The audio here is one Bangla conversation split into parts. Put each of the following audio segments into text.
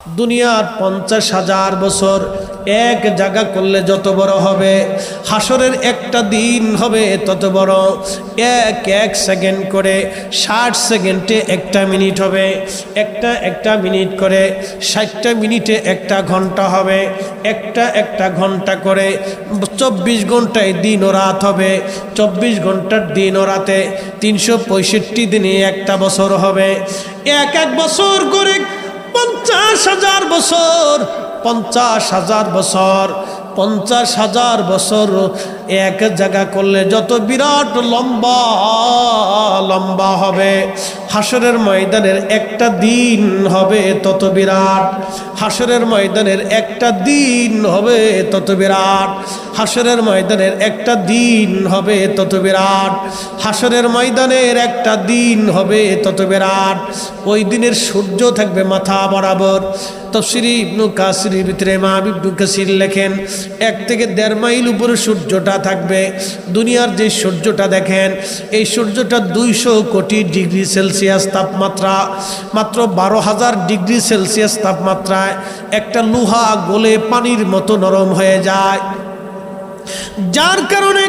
দুনিয়ার পঞ্চাশ হাজার বছর এক জায়গা করলে যত বড় হবে, হাসরের একটা দিন হবে তত বড়। এক এক সেকেন্ড করে ষাট সেকেন্ডে একটা মিনিট হবে, একটা একটা মিনিট করে ষাটটা মিনিটে একটা ঘণ্টা হবে, একটা একটা ঘণ্টা করে চব্বিশ ঘন্টায় দিন ও রাত হবে। চব্বিশ ঘণ্টার দিন ও রাতে তিনশো পঁয়ষট্টি দিনে একটা বছর হবে। এক এক বছর করে পঞ্চাশ হাজার বছর, পঞ্চাশ হাজার বছর, পঞ্চাশ হাজার বছর এক জায়গা করলে যত বিরাট লম্বা লম্বা হবে। হাসরের ময়দানের একটা দিন হবে তত বিরাট। হাসরের ময়দানের একটা দিন হবে তত বিরাট। হাসরের ময়দানের একটা দিন হবে তত বিরাট। হাসরের ময়দানের একটা দিন হবে তত বিরাট। ওই দিনের সূর্য থাকবে মাথা বরাবর। তফসিরি ইবনু কাসির ভিতরে মা ইবনু কাসির লেখেন, এক থেকে দেড় মাইল উপরে সূর্যটা থাকবে। দুনিয়ার যে সূর্যটা দেখেন, এই সূর্যটা দুইশো কোটি ডিগ্রি সেলসিয়াস তাপমাত্রা, মাত্র বারো হাজার ডিগ্রি সেলসিয়াস তাপমাত্রায় একটা লোহা গলে পানির মতো নরম হয়ে যায়। যার কারণে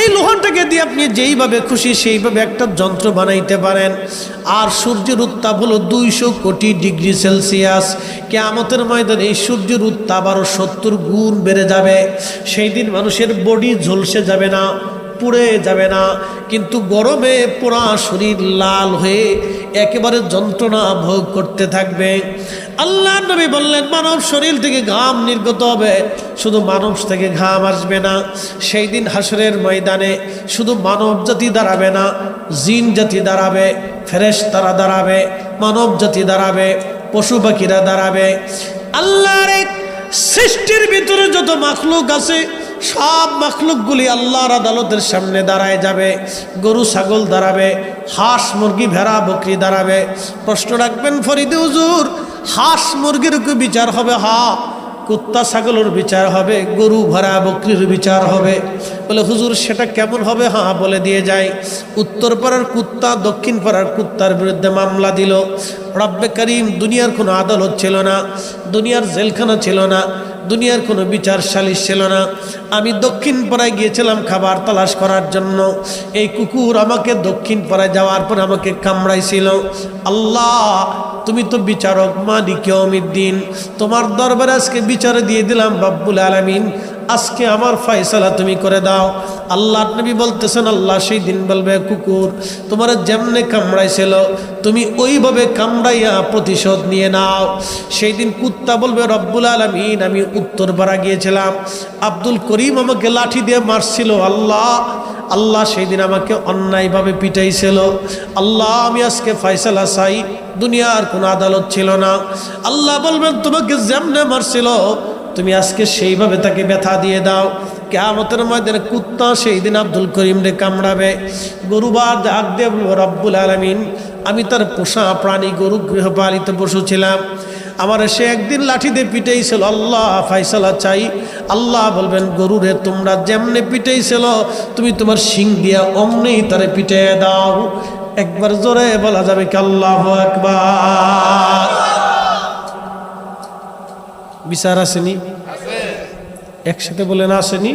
এই লোহাটাকে দিয়ে আপনি যেইভাবে খুশি সেইভাবে একটা যন্ত্র বানাইতে পারেন। আর সূর্যের উত্তাপ হলো দুইশো কোটি ডিগ্রি সেলসিয়াস। কে কেয়ামতের ময়দানে এই সূর্যের উত্তাপ আরও সত্তর গুণ বেড়ে যাবে। সেই দিন মানুষের বডি ঝলসে যাবে না। পুড়ে যাবে না। কিন্তু গরমে পোড়া শরীর লাল হয়ে একেবারে যন্ত্রণা ভোগ করতে থাকবে। আল্লাহ নবী বললেন, মানব শরীর থেকে ঘাম নির্গত হবে। শুধু মানব থেকে ঘাম আসবে না। সেই দিন হাসরের ময়দানে শুধু মানব জাতি দাঁড়াবে না, জিন জাতি দাঁড়াবে ফেরেশ তারা দাঁড়াবে, মানব জাতি দাঁড়াবে, পশু পাখিরা দাঁড়াবে। আল্লাহর সৃষ্টির ভিতরে যত মাখলুক আছে সব মাখলুকগুলি আল্লাহর আদালতের সামনে দাঁড়ায় যাবে, গরু, ছাগল দাঁড়াবে, হাঁস, মুরগি, ভেড়া, বকরি দাঁড়াবে। প্রশ্ন রাখবেন, ফরিদে হুজুর, হাঁস, মুরগির কি বিচার হবে? হা, কুত্তা, ছাগলের বিচার হবে, গরু, ভেড়া, বকরির বিচার হবে। বলে, হুজুর, সেটা কেমন হবে? হ্যাঁ বলে দিয়ে যায় উত্তর পাড়ার কুত্তা, দক্ষিণ পাড়ার কুত্তার বিরুদ্ধে মামলা দিল। রব্বে করিম, দুনিয়ার কোনো আদালত ছিল না, দুনিয়ার জেলখানা ছিল না। দুনিয়ার কোনো বিচার সালিশ ছিল না। আমি দক্ষিণ পাড়ায় গিয়েছিলাম খাবার তালাশ করার জন্য। এই কুকুর আমাকে দক্ষিণ পাড়ায় যাওয়ার পর আমাকে কামড়াইছিল। আল্লাহ তুমি তো বিচারক, মালিক অমিদ্দিন তোমার দরবারে আজকে বিচারে দিয়ে দিলাম, রব্বুল আলমিন। আজকে আমার ফয়সালা তুমি করে দাও। আল্লাহ নবী বলতেছেন, আল্লাহ সেই দিন বলবে, কুকুর, তোমার যেমনে কামড়াইছিল, তুমি ওইভাবে কামড়াইয়া প্রতিশোধ নিয়ে নাও। সেই দিন কুত্তা বলবে, রব্বুল আলমিন, আমি উত্তর পাড়া গিয়েছিলাম। আব্দুল করিম আমাকে লাঠি দিয়ে মারছিল, আল্লাহ আল্লাহ সেই দিন আমাকে অন্যায়ভাবে পিটাইছিল। আল্লাহ, আমি আজকে ফয়সালা চাই। দুনিয়ার কোনো আদালত ছিল না। আল্লাহ বলবেন, তোমাকে যেমনে মারছিল, তুমি আজকে সেইভাবে তাকে ব্যথা দিয়ে দাও। কেমতের ময়দানে কুত্তা সেই দিন আব্দুল করিম রে কামড়াবে গরুবার ডাক বলব, রব্বুল আলমিন, আমি তার পোষা প্রাণী গরু গৃহপালিত পশু ছিলাম। আমার সে একদিন লাঠি দিয়ে পিটাইছিল, আল্লাহ ফাইসালা চাই। আল্লাহ বলবেন, গরুরে তোমরা যেমনে পিটাইছিল, তুমি তোমার শিং দিয়া অমনেই তারে পিটাইয়া দাও। একবার জোরে বলা যাবে কি আল্লাহ একবার বিচার আসেনি? একসাথে বলেন আসেনি?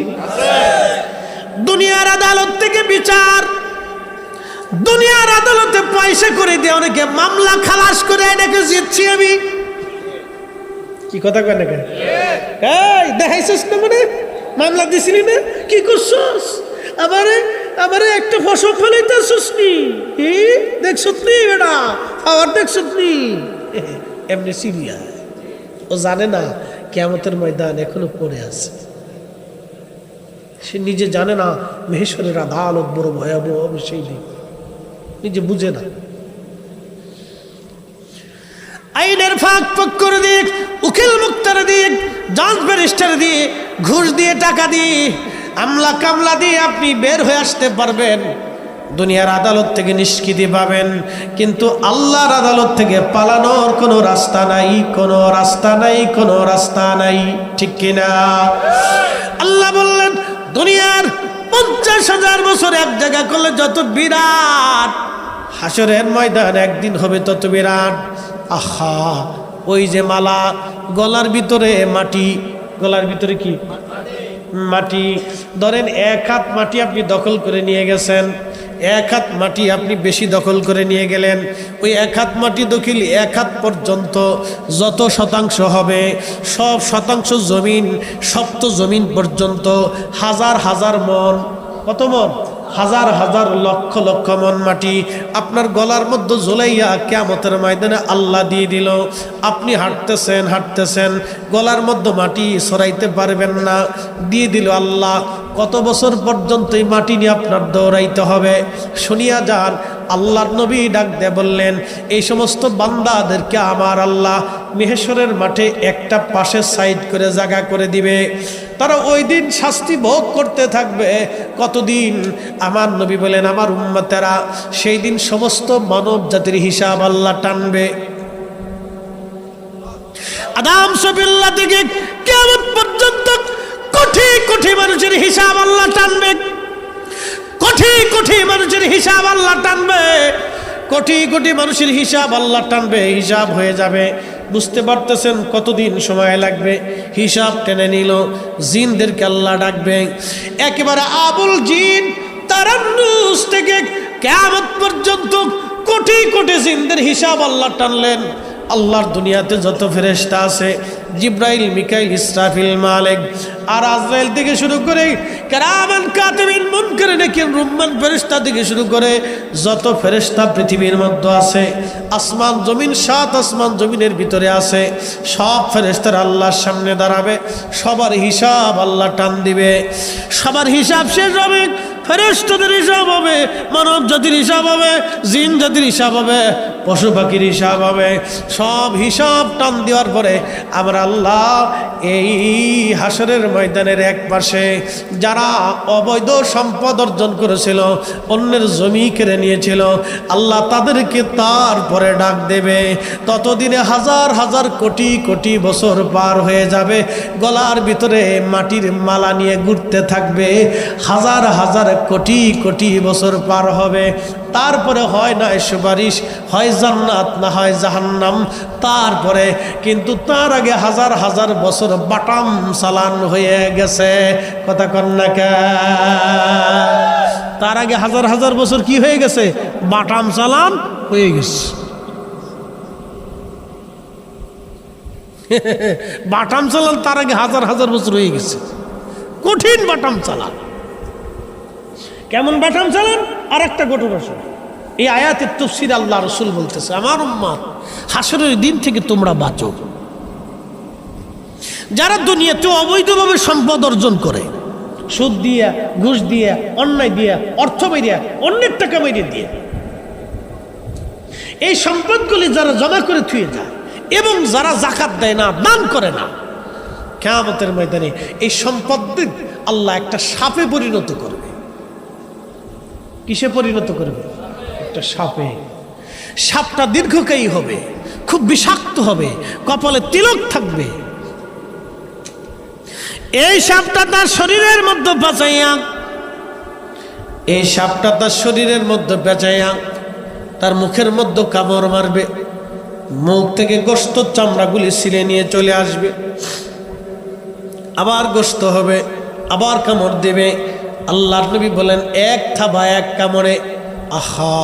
দুনিয়ার আদালত থেকে বিচার। দুনিয়ার আদালতে পয়সা করে দিয়ে অনেকে মামলা খালাস করে এটাকে জিতছি আমি। কি কথা কয় না এই, দেখাইছিস না মানে? মামলা দিছিলি না? কি করছস? আমারে আমারে একটা ফসল ফেলাইতেছিস নি? কি? দেখছত বেটা? আবার দেখছত নি? এমনি সিরিয়া ও জানে না কেমতের ময়দান এখনও পড়ে আছে। সে নিজে জানে না মেহেশ্বরের আদালত বড় ভয়াবহ সেই দিন নিজে বুঝে না। আইনের ফাঁক ফাঁক করে দিক উকিল মুক্তার দিক জাজ ব্যারিস্টার দিয়ে, ঘুষ দিয়ে টাকা দিয়ে আমলা কামলা দিয়ে আপনি বের হয়ে আসতে পারবেন। দুনিয়ার আদালত থেকে নিষ্কৃতি পাবেন। কিন্তু আল্লাহর আদালত থেকে পালানোর কোনো রাস্তা নাই, কোনো রাস্তা নাই, কোনো রাস্তা নাই। ঠিক কিনা? আল্লাহ বললেন, দুনিয়ার পঞ্চাশ হাজার বছর এক জায়গা করলে যত বিরাট হাসরের ময়দান একদিন হবে তত বিরাট। আহা, ওই যে মালা, গলার ভিতরে মাটি, গলার ভিতরে কি? মাটি, ধরেন এক হাত মাটি আপনি দখল করে নিয়ে গেছেন, এক হাত মাটি আপনি বেশি দখল করে নিয়ে গেলেন, ওই এক হাত মাটি দখিল এক হাত পর্যন্ত যত শতাংশ হবে, সব শতাংশ জমিন, সপ্ত জমিন পর্যন্ত হাজার হাজার মন, কত মন? হাজার হাজার লক্ষ লক্ষ মন মাটি আপনার গলার মধ্যে ঝুলাইয়া কেমতের ময়দানে আল্লাহ দিয়ে দিল। আপনি হাঁটতেছেন হাঁটতেছেন, গলার মধ্যে মাটি সরাইতে পারবেন না। দিয়ে দিল আল্লাহ, কত বছর পর্যন্ত এই মাটি নিয়ে আপনার দৌড়াইতে হবে? শুনিয়া যান আল্লাহর নবী ডাক দিয়ে বললেন, এই সমস্ত বান্দাদেরকে আমার আল্লাহ মেহেশ্বরের মাঠে একটা পাশে সাইড করে জায়গা করে দিবে। তারা ওই দিন শাস্তি ভোগ করতে থাকবে। কতদিন? আমার নবী বলেন আমার উম্মতেরা সেই দিন সমস্ত মানব জাতির হিসাব আল্লাহ টানবে। আদাম সবিল্লা থেকে কেমন পর্যন্ত কোটি কোটি মানুষের হিসাব আল্লাহ টানবে? কোটি কোটি মানুষের হিসাব আল্লাহ টানবে। কোটি কোটি মানুষের হিসাব আল্লাহ টানবে, হিসাব হয়ে যাবে। বুঝতে পারতেছেন কতদিন সময় লাগবে? হিসাব টেনে নিল, জিনদেরকে আল্লাহ ডাকবে। একেবারে আবুল জিন তারান্নুস থেকে কেমন পর্যন্ত কোটি কোটি জিনদের হিসাব আল্লাহ টানলেন। আল্লাহর দুনিয়াতে যত ফেরেস্তা আছে, জিব্রাইল, মিকাইল, ইসরাফিল, মালিক, আর আজরাইল থেকে শুরু করে ফেরেশতা থেকে শুরু করে যত ফেরেশতা পৃথিবীর মধ্যে আছে, আসমান, জমিন, সাত আসমান জমিনের ভিতরে আছে, সব ফেরেশতার আল্লাহর সামনে দাঁড়াবে, সবার হিসাব আল্লাহ টান দিবে, সবার হিসাব শেষ হবে ফেরেস্তাদের হিসাব হবে, মানব জাতির হিসাব হবে, জিন জাতির হিসাব হবে, পশু পাখির হিসাব হবে। সব হিসাব টান দেওয়ার পরে আমরা আল্লাহ এই হাসরের ময়দানের এক পাশে যারা অবৈধ সম্পদ অর্জন করেছিল, অন্যের জমি কেড়ে নিয়েছিল, আল্লাহ তাদেরকে তারপরে ডাক দেবে। ততদিনে হাজার হাজার কোটি কোটি বছর পার হয়ে যাবে, গলার ভিতরে মাটির মালা নিয়ে ঘুরতে থাকবে, হাজার হাজার কোটি কোটি বছর পার হবে। তারপরে হয় না সুপারিশ, হয় জান্নাত না হয় জাহান্নাম। তারপরে কিন্তু তার আগে হাজার হাজার বছর বাটাম চালান হয়ে গেছে। কথা কন্যা তার আগে হাজার হাজার বছর কি হয়ে গেছে? বাটাম চালান হয়ে গেছে। বাটাম চালান তার আগে হাজার হাজার বছর হয়ে গেছে। কঠিন বাটাম চালান। কেমন বাটাম চালান আর একটা ঘটনা শোনো এই আয়াতের তফসির আল্লাহ রসুল বলতেছে, আমার উম্মার হাসরের দিন থেকে তোমরা বাঁচো। যারা দুনিয়াতে অবৈধভাবে সম্পদ অর্জন করে, সুদ দিয়া, ঘুষ দিয়া, অন্যায় দিয়া, অর্থ বেরিয়া অন্যের টাকা বেরিয়ে দিয়ে, এই সম্পদগুলি যারা জমা করে থুয়ে যায় এবং যারা জাকাত দেয় না, দান করে না কেমতের ময়দানে এই সম্পদ আল্লাহ একটা সাপে পরিণত করবে। কিসে পরিণত করবে? একটা সাপে। সাপটা দীর্ঘকায়ী হবে, খুব বিষাক্ত হবে, কপালে তিলক থাকবে। এই সাপটা তার শরীরের মধ্যে বাঁচাইয়া, এই সাপটা তার শরীরের মধ্যে বেঁচাইয়া তার মুখের মধ্যে কামড় মারবে, মুখ থেকে গোস্ত চামড়াগুলি ছিঁড়ে নিয়ে চলে আসবে। আবার গোস্ত হবে, আবার কামড় দেবে আল্লাহর নবী বলেন, এক থাবা, এক কামড়ে। আহা,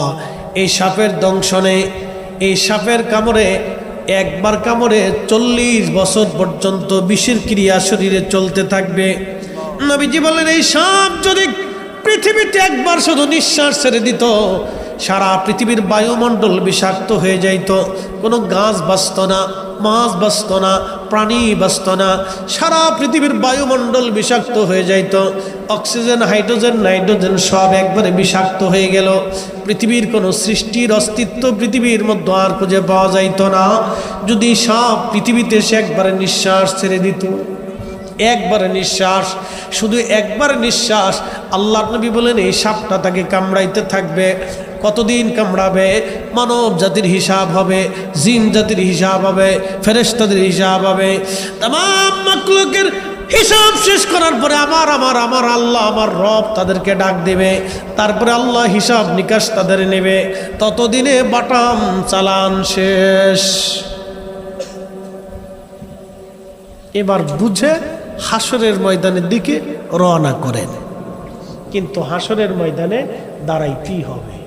এই সাপের দংশনে, এই সাপের কামড়ে একবার কামড়ে চল্লিশ বছর পর্যন্ত বিষের ক্রিয়া শরীরে চলতে থাকবে। নবীজি বলেন, এই সাপ যদি পৃথিবীতে একবার শুধু নিঃশ্বাস ছেড়ে দিত সারা পৃথিবীর বায়ুমণ্ডল বিষাক্ত হয়ে যাইত। কোনো গাছ বাঁচত না, মাছ বাঁচত না, প্রাণী বাঁচত না। সারা পৃথিবীর বায়ুমণ্ডল বিষাক্ত হয়ে যাইত। অক্সিজেন, হাইড্রোজেন, নাইট্রোজেন সব একবারে বিষাক্ত হয়ে গেল। পৃথিবীর কোনো সৃষ্টির অস্তিত্ব পৃথিবীর মধ্যে আর খুঁজে পাওয়া যাইত না। যদি সব পৃথিবীতে সে একবারে নিঃশ্বাস ছেড়ে দিত, একবারে নিঃশ্বাস, শুধু একবার নিঃশ্বাস আল্লাহ নবী বলেন, এই সাপটা তাকে কামড়াইতে থাকবে। কতদিন কামড়াবে? মানব জাতির হিসাব হবে, জিন জাতির হিসাব হবে ফেরেস্তাদের হিসাব হবে। তাম মকলুকের হিসাব শেষ করার পরে আমার আমার আমার আল্লাহ আমার রব তাদেরকে ডাক দেবে। তারপরে আল্লাহ হিসাব নিকাশ তাদের নেবে। ততদিনে বাটাম চালান শেষ। এবার বুঝে হাসরের ময়দানের দিকে রওনা করেন। কিন্তু হাসরের ময়দানে দাঁড়াইতেই হবে।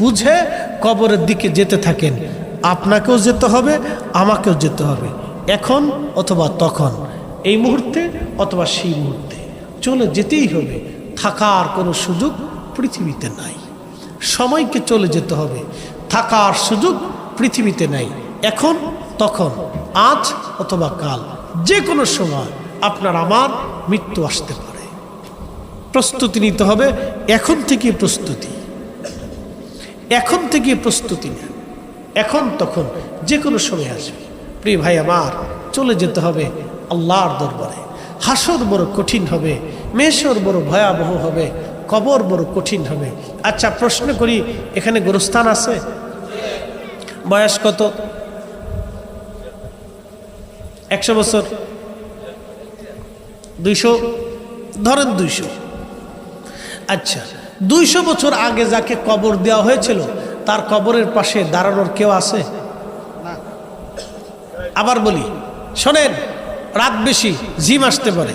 বুঝে কবরের দিকে যেতে থাকেন। আপনাকেও যেতে হবে, আমাকেও যেতে হবে। এখন অথবা তখন। এই মুহূর্তে অথবা সেই মুহূর্তে। চলে যেতেই হবে। থাকার কোনো সুযোগ পৃথিবীতে নাই। সময়কে চলে যেতে হবে। থাকার সুযোগ পৃথিবীতে নাই। এখন, তখন, আজ অথবা কাল। যে কোনো সময় আপনার আমার মৃত্যু আসতে পারে। প্রস্তুতি নিতে হবে। এখন থেকে প্রস্তুতি। এখন থেকে প্রস্তুতি নেন। এখন তখন যে কোনো সময় আসবে। প্রিয় ভাই আমার, চলে যেতে হবে আল্লাহর দরবারে। হাসর বড় কঠিন হবে, মেশর বড় ভয়াবহ হবে, কবর বড় কঠিন হবে। আচ্ছা প্রশ্ন করি, এখানে গোরস্থান আছে? বয়স কত? একশো বছর? দুইশো? ধরেন দুইশো। আচ্ছা দুইশো বছর আগে যাকে কবর দেওয়া হয়েছিল তার কবরের পাশে দাঁড়ানোর কেউ আছে? আবার বলি শোনেন রাত বেশি জিম আসতে পারে।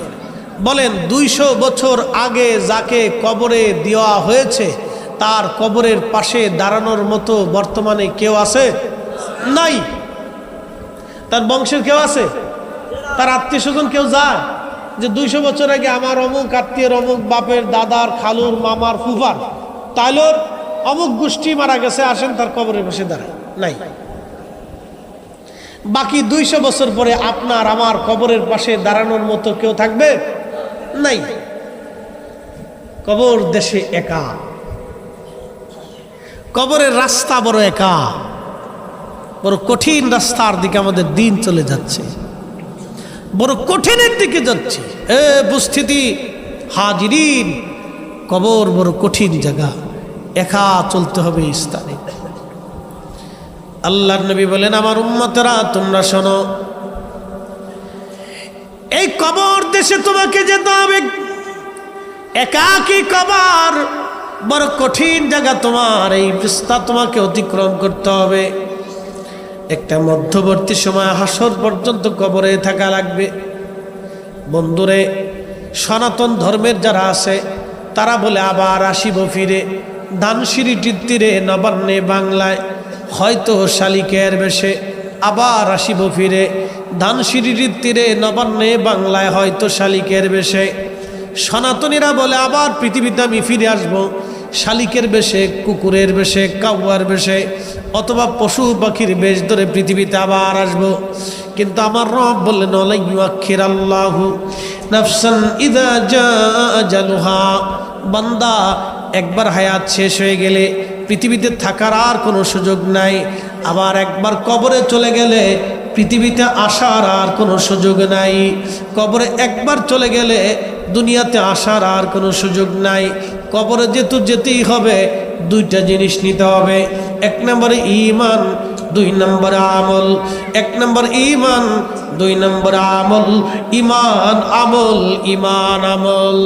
বলেন দুইশো বছর আগে যাকে কবরে দেওয়া হয়েছে তার কবরের পাশে দাঁড়ানোর মতো বর্তমানে কেউ আছে? নাই। তার বংশের কেউ আছে? তার আত্মীয় স্বজন কেউ যায়? যে দুইশো বছর আগে আমার অমুক আত্মীয়ের, অমুক বাপের দাদার, খালুর, মামার, ফুফার, তাইলোর অমুক গোষ্ঠী মারা গেছে, আসেন তার কবরের পাশে দাঁড়ায়। নাই। বাকি দুইশো বছর পরে আপনার আমার কবরের পাশে দাঁড়ানোর মতো কেউ থাকবে? নাই। কবর দেশে একা। কবরের রাস্তা বড় একা। বড় কঠিন রাস্তার দিকে আমাদের দিন চলে যাচ্ছে। বড় কঠিনের দিকে যাচ্ছে। এ উপস্থিতি, হাজিরিন, কবর বড় কঠিন জায়গা। একা চলতে হবে স্থানে। আল্লাহর নবী বলেন, আমার উম্মতেরা, তোমরা শোনো, এই কবর দেশে তোমাকে যেতে হবে। একাকি কবর, বড় কঠিন জায়গা তোমার। এই রাস্তা তোমাকে অতিক্রম করতে হবে। একটা মধ্যবর্তী সময় হাসর পর্যন্ত কবরে থাকা লাগবে। বন্ধুরে, সনাতন ধর্মের যারা আছে, তারা বলে আবার আসিব ফিরে। ধানসিঁড়িটির তীরে নবান্নে বাংলায়, হয়তো শালিকের বেশে আবার আসিব ফিরে। ধানসিঁড়িটির তীরে নবান্নে বাংলায়, হয়তো শালিকের বেশে। সনাতনীরা বলে আবার পৃথিবীতে আমি ফিরে আসব। শালিকের বেশে, কুকুরের বেশে, কাউয়ার বেশে। অথবা পশু পাখির বেশ ধরে পৃথিবীতে আবার আসব। কিন্তু আমার রব বললেন অলাইয়াক্ষির আল্লাহু নাফসান ইদা জালুহা। বান্দা একবার হায়াত শেষ হয়ে গেলে পৃথিবীতে থাকার আর কোনো সুযোগ নাই। আবার একবার কবরে চলে গেলে পৃথিবীতে আসার আর কোনো সুযোগ নাই। কবরে একবার চলে গেলে দুনিয়াতে আসার আর কোনো সুযোগ নাই। কবরে যেহেতু যেতেই হবে দুইটা জিনিস নিতে হবে। এক নম্বরে ইমান দুই নম্বর আমল। এক নম্বর ইমান দুই নম্বর আমল। ইমান আমল ইমান আমল।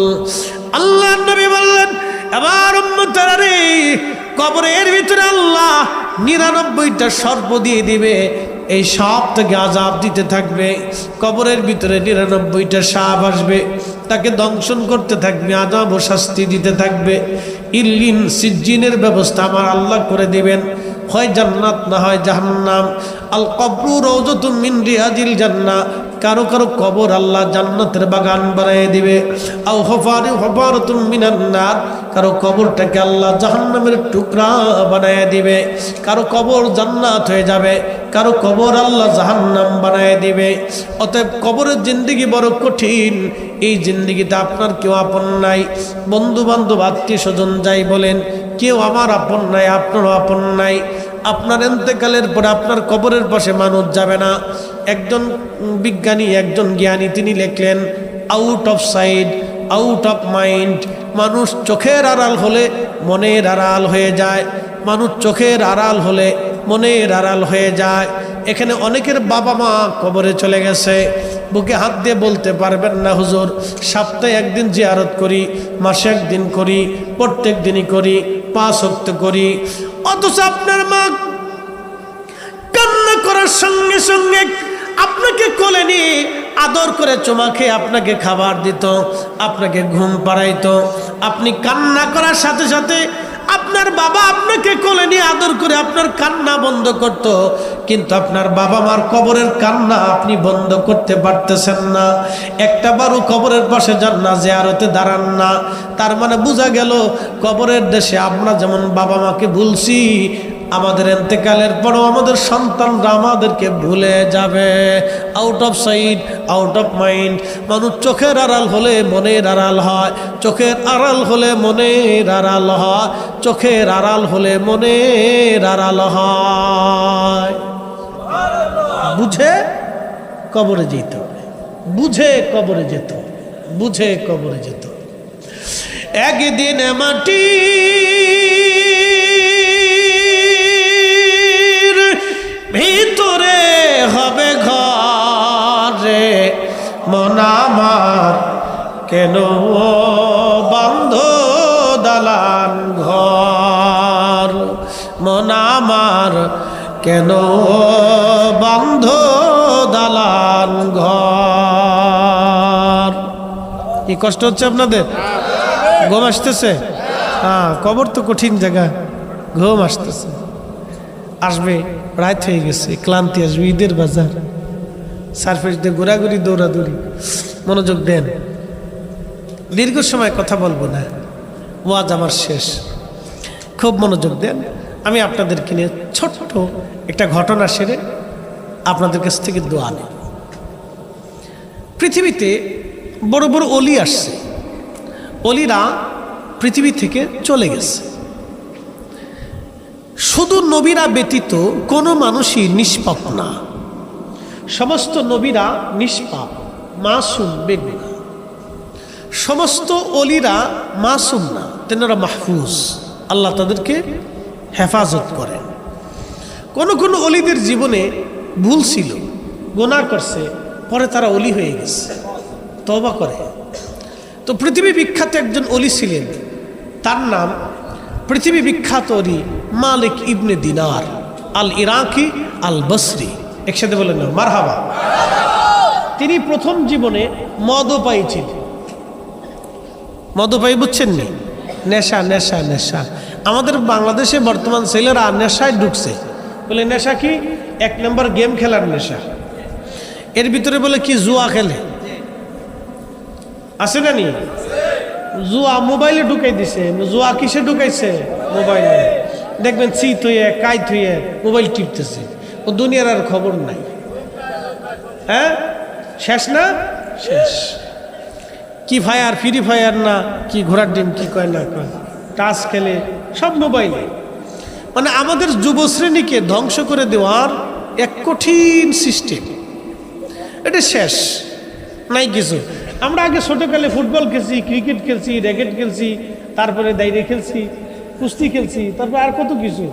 আল্লাহ নবী বললেন, এবার কবরের ভিতরে আল্লাহ নিরানব্বইটা সর্প দিয়ে দিবে। এই সাপ থেকে আজাব দিতে থাকবে, কবরের ভিতরে নিরানব্বইটা সাপ আসবে, তাকে দংশন করতে থাকবে, আজাব ও শাস্তি দিতে থাকবে। ইল্লিন সিজ্জিনের ব্যবস্থা আমার আল্লাহ করে দেবেন। হয় জান্নাত না হয় জাহান্নাম। আল কবরু রৌজতুম রিয়াজিল জান্না কারও কারও কবর আল্লাহ জান্নাতের বাগান বানিয়ে দিবে। আও হফারি হফারতুম মিনান্নার কারও কবরটাকে আল্লাহ জাহান্নামের টুকরা বানিয়ে দিবে। কারও কবর জান্নাত হয়ে যাবে, কারও কবর আল্লাহ জাহান্নাম বানিয়ে দিবে। অতএব কবরের জিন্দিগি বড় কঠিন, এই জিন্দিগিতে আপনার কেউ আপন নাই। বন্ধু বান্ধব আত্মীয় স্বজন যাই বলেন, কেউ আমার আপন নাই, আপনারও আপন নাই। আপনার এন্তেকালের পরে আপনার কবরের পাশে মানুষ যাবে না। একজন বিজ্ঞানী, একজন জ্ঞানী, তিনি লিখলেন out of sight out of mind মানুষ চোখের আড়াল হলে মনের আড়াল হয়ে যায়। মানুষ চোখের আড়াল হলে মনের আড়াল হয়ে যায়। এখানে অনেকের বাবা মা কবরে চলে গেছে। বুকে হাত দিয়ে বলতে পারবেন না, হুজুর, সপ্তাহে একদিন জিয়ারত করি, মাসে একদিন করি, প্রত্যেক দিনই করি, পাঁচ হক্ত করি। অথচ আপনার মা কান্না করার সঙ্গে সঙ্গে আপনাকে কোলে নিয়ে আদর করে চুমা খেয়ে আপনাকে খাবার দিত, আপনাকে ঘুম পাড়াইত। আপনি কান্না করার সাথে সাথে আপনার বাবা আপনাকে কোলে নিয়ে আদর করে আপনার কান্না বন্ধ করত। কিন্তু আপনার বাবা মার কবরের কান্না আপনি বন্ধ করতে পারতেছেন না। একটা বারও কবরের পাশে যান না, জেয়ারতে দাঁড়ান না। তার মানে বোঝা গেল, কবরের দেশে আমরা যেমন বাবা মাকে ভুলছি, আমাদের এতেকালের পরও আমাদের সন্তানরা আমাদেরকে ভুলে যাবে out of sight out of mind মানুষ চোখের আড়াল হলে মনের আড়াল হয়, চোখের আড়াল হলে মনের আড়াল হয়, চোখের আড়াল হলে মনের আড়াল হয় বুঝে কবরে যেত বুঝে কবরে যেত বুঝে কবরে যেত। একদিন মাটি ভিতরে হবে ঘরে। মনামার কেন বন্ধ দালান ঘর? মনামার কেন বন্ধ দালান ঘর? কি কষ্ট হচ্ছে আপনাদের? ঘুম আসতেছে? হ্যাঁ কবর তো কঠিন জায়গা। ঘুম আসতেছে। আসবে, রাত হয়ে গেছে, ক্লান্তি আসবে, ঈদের বাজার। সারফেস দিয়ে ঘোরাঘুরি, দৌড়াদৌড়ি। মনোযোগ দেন। দীর্ঘ সময় কথা বলব না। ওয়াজ আমার শেষ। খুব মনোযোগ দেন। আমি আপনাদেরকে নিয়ে ছোট্ট একটা ঘটনা সেরে আপনাদের কাছ থেকে দোয়া নেব। পৃথিবীতে বড় বড় অলি আসছে। অলিরা পৃথিবী থেকে চলে গেছে। শুধু নবীরা ব্যতীত কোনো মানুষই নিষ্পাপ না। সমস্ত নবীরা নিষ্পাপ, মাসুম বেগুনা সমস্ত অলিরা মাসুম না, তেনারা মাহফুজ। আল্লাহ তাদেরকে হেফাজত করেন। কোন কোন অলিদের জীবনে ভুল ছিল গোনা করছে, পরে তারা অলি হয়ে গেছে। তবা করে। তো পৃথিবী বিখ্যাত একজন অলি ছিলেন। তার নাম পৃথিবী বিখ্যাত অলি মালিক ইবনে দিনার আল ইরাকি আল বসরি একসাথে বলেন না, মারহাবা। তিনি প্রথম জীবনে মদও পাইছিলেন মদপাই বুঝছেন নি? নেশা নেশা নেশা। আমাদের বাংলাদেশে বর্তমান ছেলেরা নেশায় ঢুকছে। বলে, নেশা কি? এক নম্বর গেম খেলার নেশা। এর ভিতরে বলে কি, জুয়া খেলে। আছে না নি? জুয়া মোবাইলে ঢুকাই দিছে। জুয়া কিসে ঢুকাইছে? মোবাইলে। দেখবেন চিত হইয়ে, কাইত হইয়ে মোবাইল টিপতেছে। ও দুনিয়ার আর খবর নাই। হ্যাঁ? শেষ না? শেষ। কি ফায়ার, ফ্রি ফায়ার না? কি ঘোড়ার ডিম, কি কয় না কয়? টাচ খেলে সব মোবাইলে। মানে আমাদের যুবশ্রেণীকে ধ্বংস করে দেওয়ার এক কঠিন সিস্টেম। এটা শেষ। নাই কিছু। আমরা আগে ছোটোকালে ফুটবল খেলছি ক্রিকেট খেলছি র্যাকেট খেলছি, তারপরে দাইরে খেলছি, কুস্তি খেলছি, তারপর আর কত কিছু।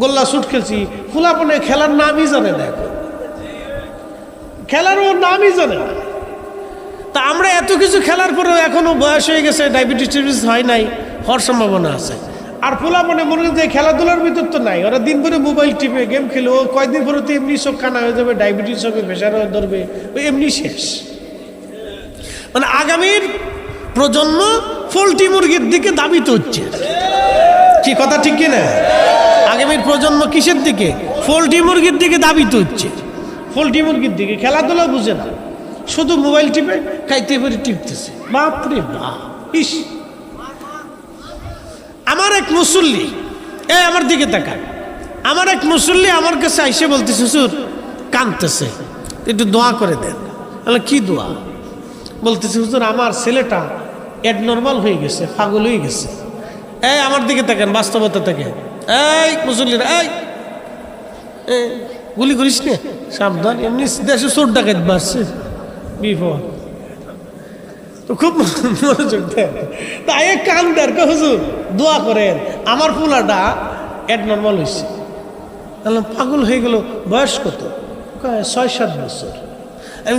গোল্লা শুট খেলছি ফুলাপনে খেলার নামই জানে না এখন। খেলার ওর নামই জানে না। তা আমরা এত কিছু খেলার পরেও এখনও বয়স হয়ে গেছে ডায়াবেটিস টিবিটিস হয় নাই, হওয়ার সম্ভাবনা আছে। আর পোলা মনে যে খেলাধুলার ভিতর তো নাই, ওরা দিন ভরে মোবাইল টিপে গেম খেলে, ও কয়দিন পরে তো এমনি সব কানা হয়ে যাবে ডায়াবেটিস হবে প্রেশার ধরবে ওই এমনি শেষ। মানে আগামীর প্রজন্ম পোলট্রি মুরগির দিকে দাবিত হচ্ছে। কি কথা ঠিক কিনা? আগামীর প্রজন্ম কিসের দিকে? পোলট্রি মুরগির দিকে দাবিত হচ্ছে। পোলট্রি মুরগির দিকে খেলাধুলা বুঝে না। শুধু মোবাইল টিপে খাইতে পারে টিপতেছে। বাপরে বাপ, ইস। আমার এক মুসল্লি, এ আমার দিকে তাকান। আমার এক মুসল্লি আমার কাছে আইসে বলতে শ্বশুর কাঁদতেছে। একটু দোয়া করে দেন। বলে কি দোয়া? বলতেছে, হুজুর, আমার ছেলেটা নর্মাল হয়ে গেছে, পাগল হয়ে গেছে। এই, আমার দিকে তাকান, বাস্তবতা থেকে এই, মুসল্লিরা, এই গুলি করিস নে, সাবধান, এমনি দেশে চোর ডাকাত বাড়ছে বিপদ। তো খুব মনোযোগ তাই কান দেন হুজুর, দোয়া করেন, আমার পোলাটা নর্মাল হয়েছে পাগল হয়ে গেল, বয়স কত? ছয়, সাত বছর।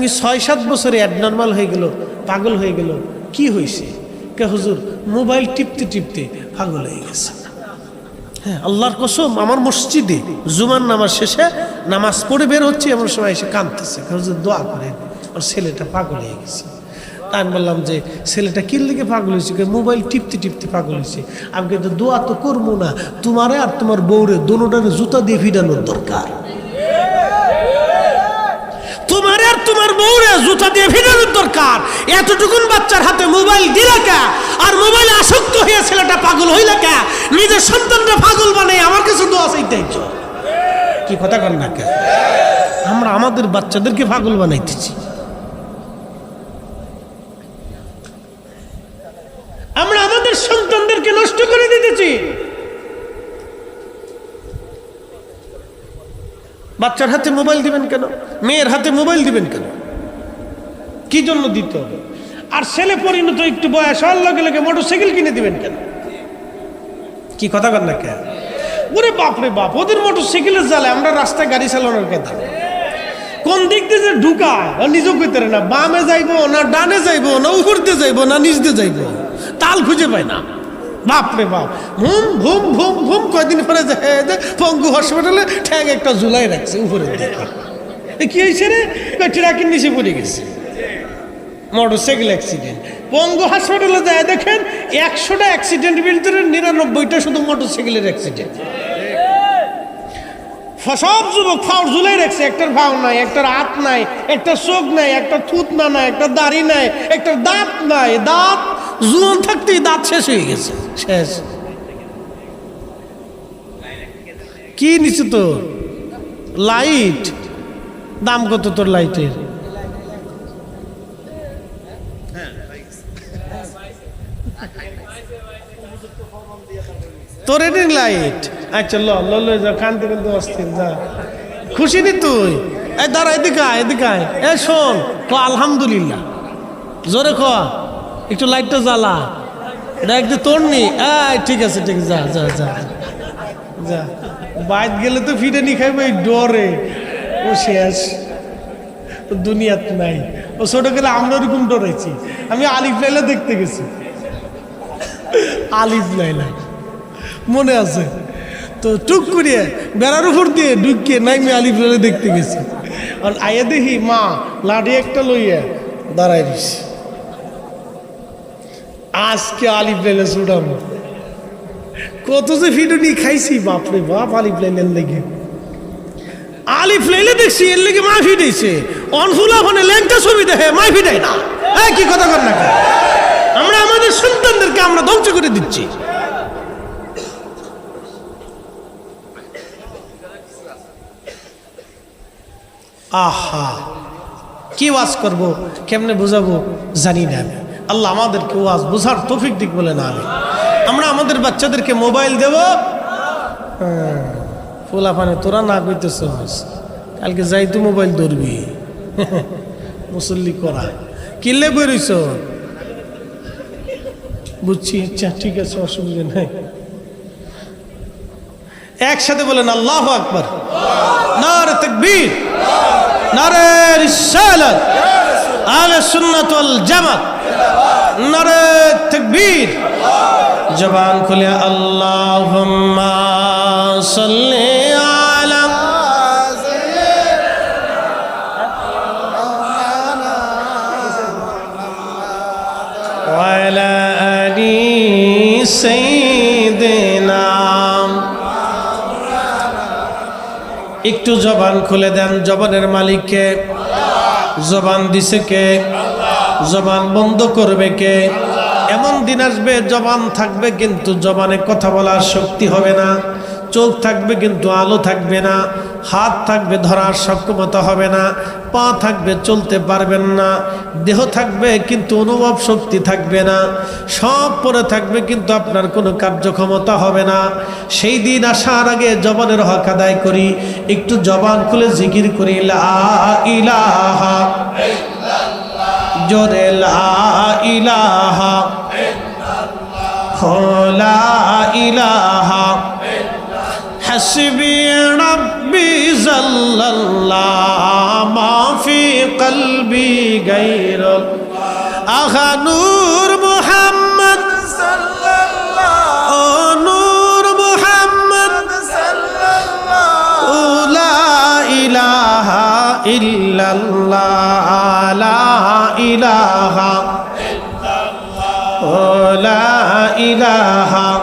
কি ছয় সাত বছরে অ্যাডনর্মাল হয়ে গেল, পাগল হয়ে গেল, কি হয়েছে কে হুজুর মোবাইল টিপতে টিপতে পাগল হয়ে গেছে। হ্যাঁ আল্লাহর কসম, আমার মসজিদে জুমার নামাজ শেষে নামাজ পড়ে বের হচ্ছে, এমন সময় এসে কাঁদতেছে। যে দোয়া করে ওর ছেলেটা পাগল হয়ে গেছে। তা আমি বললাম যে, ছেলেটা কি লেগে পাগল হয়েছে? মোবাইল টিপতে টিপতে পাগল হয়েছে। আমি কিন্তু দোয়া তো করব না, তোমারে আর তোমার বউরে, দোনোটারে জুতা দিয়ে ফিরানোর দরকার। তোমার বউরে জুতা দিয়ে ফিরানোর দরকার। এতটুকুন বাচ্চার হাতে মোবাইল দিলে কে? আর মোবাইলে আসক্ত হয়ে ছেলেটা পাগল হইলে কে? নিজের সন্তানটা পাগল বানাই আমার কাছে দোয়া চাইতে কি কথা কন না কে? আমরা আমাদের বাচ্চাদেরকে পাগল বানাইতেছি আমরা আমাদের সন্তানদেরকে নষ্ট করে দিতেছি বাচ্চার হাতে মোবাইল দিবেন কেন? মেয়ের হাতে মোবাইল দিবেন কেন? কি জন্য দিতে হবে? আর ছেলে পরিণত একটু বয়স হওয়ার লগে লগে মোটরসাইকেল কিনে দিবেন কেন? কি কথা কর না কেন ওরে বাপরে বাপ, ওদের মোটরসাইকেলের জালে আমরা রাস্তায় গাড়ি চালানোর কথা কোন দিক দিয়ে যে ঢুকায়, ও নিজেও কইতে না, বামে যাইবো না, ডানে যাইবো না, উপর দিয়ে যাইবো না, নিচ দিয়ে যাইবো, তাল খুঁজে পায় না। বাপরে বাপ। ভুম ভুম ভুম ভুম কয়দিন পরে যায় পঙ্গু হসপিটালে ঠ্যাং একটা ঝুলাই রাখছে উপরে কি হয়েছে রে? ট্রাকের নিচে পড়ে গেছে। মোটরসাইকেল অ্যাক্সিডেন্ট পঙ্গু হাসপাতালে যায়, দেখেন একশোটা অ্যাক্সিডেন্ট ভিতরে নিরানব্বইটা শুধু মোটরসাইকেলের অ্যাক্সিডেন্ট সব যুবক ফাউর ঝুলাই রাখছে। একটার ভাও নাই, একটার হাত নাই একটা চোখ নাই একটা থুত না নাই একটা দাড়ি নাই একটা দাঁত নাই। দাঁত, জুয়ন থাকতেই দাঁত শেষ হয়ে গেছে। শেষ। কি নিচে তো লাইট দাম কত তোর লাইটের তোর রিং লাইট আচ্ছা ল ল যা, কানতে কানতে অস্থির, যা। খুশি নি তুই? এই দাঁড়া, এদিকে আয় এদিকে আয়। এ শোন, ক, আলহামদুলিল্লাহ। জোরে ক, একটু লাইটটা জ্বালা। দেখ যে তোর নি। ঠিক আছে, ঠিক যা যা যা। যা। বাইর গেলে তো ফিরে নি খাইবে ডরে। ও শেষ। দুনিয়াত নাই। ও ছোট গেলে আমরা ওরকম ডরাইছি আমি আলিফ লাইলা দেখতে গেছি। আলিফ লাইলা। মনে আছে? তো টুক করিয়ে বেড়ার উপর দিয়ে ঢুকিয়ে নাইমে আলিফ লাইলা দেখতে গেছি। আর আইয়া দেখি, মা, লাঠি একটা লইয়া দাঁড়াই আজকে আলিফ লাইলা ছুটানো কত যে ফিডুনি খাইছি, বাপরে বাপ, আলিফ লাইলের লেগে। আলিফ লাইলে দেখছি, এর লেগে মা ফিটাইছে অনফুলা ফোনে ল্যাংটা ছবি দেখে মা ফিটাই না। হ্যাঁ কি কথা কর না আমরা আমাদের সন্তানদেরকে আমরা ধ্বংস করে দিচ্ছি। আহা, কি ওয়াজ করব? কেমনে বুঝাবো? জানি না আমি। আল্লাহ আমাদেরকে ওয়াজ বোঝার তৌফিক দিক বলে না আমরা আমাদের বাচ্চাদেরকে মোবাইল দেব। ফুলা পানে তোরা না কইতেছ কালকে যাই তো মোবাইল ধরবি। মুসল্লি করা কিনলে বেরোইছ বুঝছি আচ্ছা ঠিক আছে, অসুবিধা নাই। একসাথে বলেন, আল্লাহ আকবর। নারে তকবীর। নারে রিসালাত। সুন্নাত জামাত। নারে তকবীর। জবান খুলে আল্লাহ সাল্লে একটু জবান খুলে দেন, জবানের মালিককে। জবান দিছে কে? জবান বন্ধ করবে কে? এমন দিন আসবে, জবান থাকবে কিন্তু জবানে কথা বলার শক্তি হবে না। চোখ থাকবে কিন্তু আলো থাকবে না। হাত থাকবে ধরার সক্ষমতা হবে না। পা থাকবে চলতে পারবেন না। দেহ থাকবে কিন্তু অনুভব শক্তি থাকবে না। সব পরে থাকবে কিন্তু আপনার কোনো কার্যক্ষমতা হবে না। সেই দিন আসার আগে জবানের হক আদায় করি। একটু জবান খুলে জিকির করি, লা ইলাহা জোরে ইলাহা লা ইলাহা حسبي ربي زل الله ما في قلبي غير أخا نور محمد صلى الله نور محمد صلى الله لا إله إلا الله ইলাহা ও লা ইলাহা